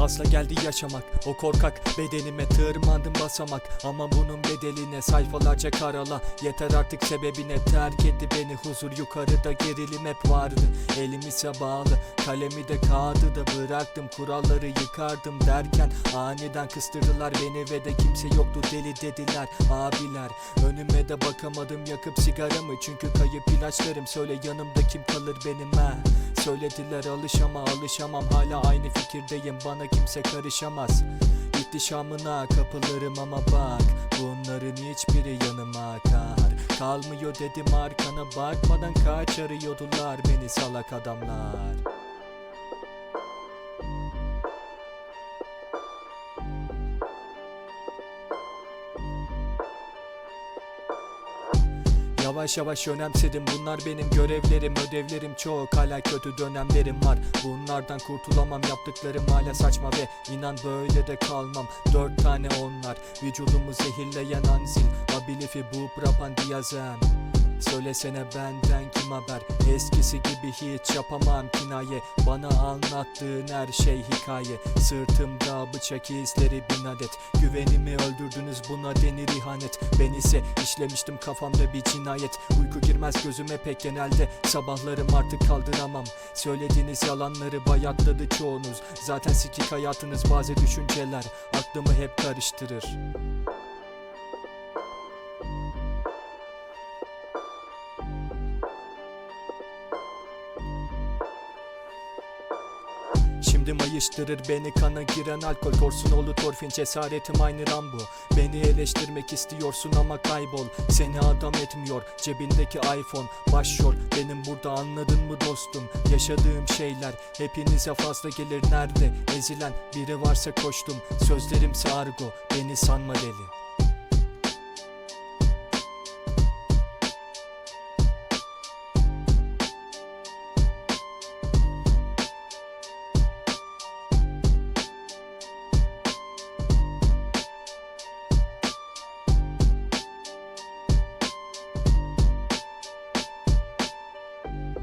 Fazla geldi yaşamak O korkak bedenime tırmandım basamak. Ama bunun bedeline sayfalarca karala Yeter artık sebebine. Terk etti beni Huzur yukarıda gerilim hep vardı. Elim ise bağlı kalemi de kağıdı da bıraktım. Kuralları yıkardım derken Aniden kıstırdılar beni ve de kimse yoktu deli dediler. Abiler önüme de bakamadım yakıp sigaramı. Çünkü kayıp ilaçlarım söyle yanımda kim kalır benim ha Söylediler alışama alışamam. Hala aynı fikirdeyim. Bana kimse karışamaz. İhtişamına kapılırım ama bak Bunların hiçbiri yanıma kar Kalmıyor dedim arkana bakmadan kaç arıyordular beni salak adamlar Yavaş yavaş önemsedim. Bunlar benim görevlerim Ödevlerim. Çok hala kötü dönemlerim var. Bunlardan kurtulamam. Yaptıklarım hala saçma ve inan böyle de kalmam. Dört tane onlar. Vücudumu zehirleyen anzil. Abilifi bu prapan diazen Söylesene benden kim haber? Eskisi gibi hiç yapamam kinaye. Bana anlattığın her şey hikaye. Sırtımda bıçak izleri bin adet. Güvenimi öldürdünüz buna denir ihanet. Ben ise işlemiştim kafamda bir cinayet. Uyku girmez gözüme pek genelde. Sabahlarım artık kaldıramam. Söylediğiniz yalanları bayatladı çoğunuz. Zaten sikik hayatınız bazı düşünceler. Aklımı hep karıştırır Şimdi mayıştırır beni kana giren alkol Torsunoğlu torfin cesaretim aynı Rambo. Beni eleştirmek istiyorsun ama kaybol Seni adam etmiyor cebindeki iPhone. Başrol benim burada anladın mı dostum? Yaşadığım şeyler hepinize fazla gelir. Nerede Ezilen biri varsa koştum Sözlerimse argo beni sanma deli you